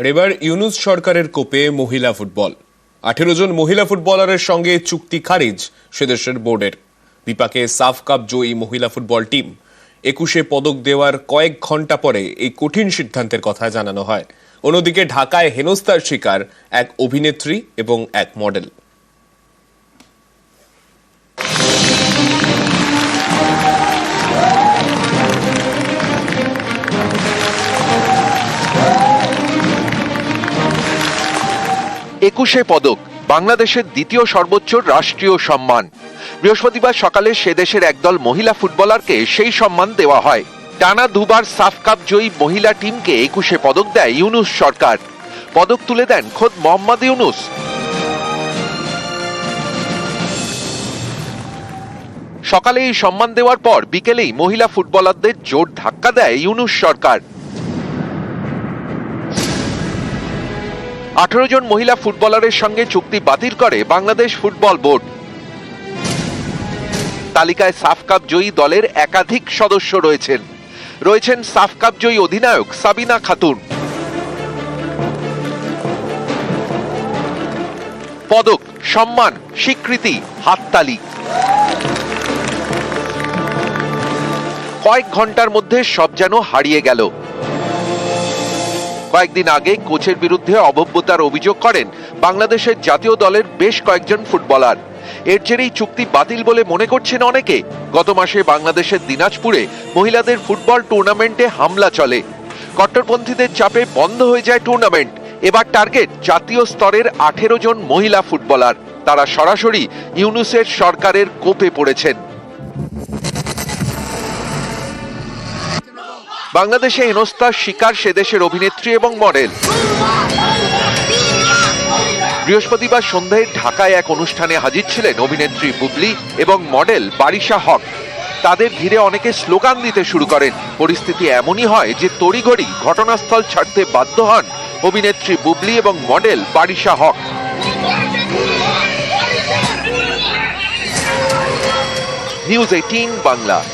আর এবার ইউনুস সরকারের কোপে মহিলা ফুটবল। আঠেরো জন মহিলা ফুটবলারের সঙ্গে চুক্তি খারিজ সেদেশের বোর্ডের। বিপাকে সাফ কাপ জয়ী মহিলা ফুটবল টিম। একুশে পদক দেওয়ার কয়েক ঘণ্টা পরে এই কঠিন সিদ্ধান্তের কথা জানানো হয়। অন্যদিকে ঢাকায় হেনস্থার শিকার এক অভিনেত্রী এবং এক মডেল। একুশে পদক, বাংলাদেশের দ্বিতীয় সর্বোচ্চ রাষ্ট্রীয় সম্মান। বৃহস্পতিবার সকালে সে দেশের একদল মহিলা ফুটবলারকে সেই সম্মান দেওয়া হয়। টানা দুবার সাফ কাপ জয়ী মহিলা টিমকে একুশে পদক দেয় ইউনুস সরকার। পদক তুলে দেন খোদ মোহাম্মদ ইউনুস। সকালে এই সম্মান দেওয়ার পর বিকেলেই মহিলা ফুটবলারদের জোর ধাক্কা দেয় ইউনুস সরকার। আঠারো জন মহিলা ফুটবলারের সঙ্গে চুক্তি বাতিল করে বাংলাদেশ ফুটবল বোর্ড। তালিকায় সাফ কাপ জয়ী দলের একাধিক সদস্য রয়েছেন। রয়েছেন সাফ কাপ জয়ী অধিনায়ক সাবিনা খাতুন। পদক, সম্মান, স্বীকৃতি, হাততালি। কয়েক ঘণ্টার মধ্যে সব যেন হারিয়ে গেল। কয়েকদিন আগে কোচের বিরুদ্ধে অভব্যতার অভিযোগ করেন বাংলাদেশের জাতীয় দলের বেশ কয়েকজন ফুটবলার। এর জেরেই চুক্তি বাতিল বলে মনে করছেন অনেকে। গত মাসে বাংলাদেশের দিনাজপুরে মহিলাদের ফুটবল টুর্নামেন্টে হামলা চলে। কট্টরপন্থীদের চাপে বন্ধ হয়ে যায় টুর্নামেন্ট। এবার টার্গেট জাতীয় স্তরের আঠেরো জন মহিলা ফুটবলার। তারা সরাসরি ইউনুসের সরকারের কোপে পড়েছেন। বাংলাদেশে হেনস্থার শিকার সে দেশের অভিনেত্রী এবং মডেল। বৃহস্পতিবার সন্ধ্যায় ঢাকায় এক অনুষ্ঠানে হাজির ছিলেন অভিনেত্রী বুবলি এবং মডেল বারিশা হক। তাদের ঘিরে অনেকে স্লোগান দিতে শুরু করেন। পরিস্থিতি এমনই হয় যে তড়িঘড়ি ঘটনাস্থল ছাড়তে বাধ্য হন অভিনেত্রী বুবলি এবং model Barisha Haque. News eighteen Bangla.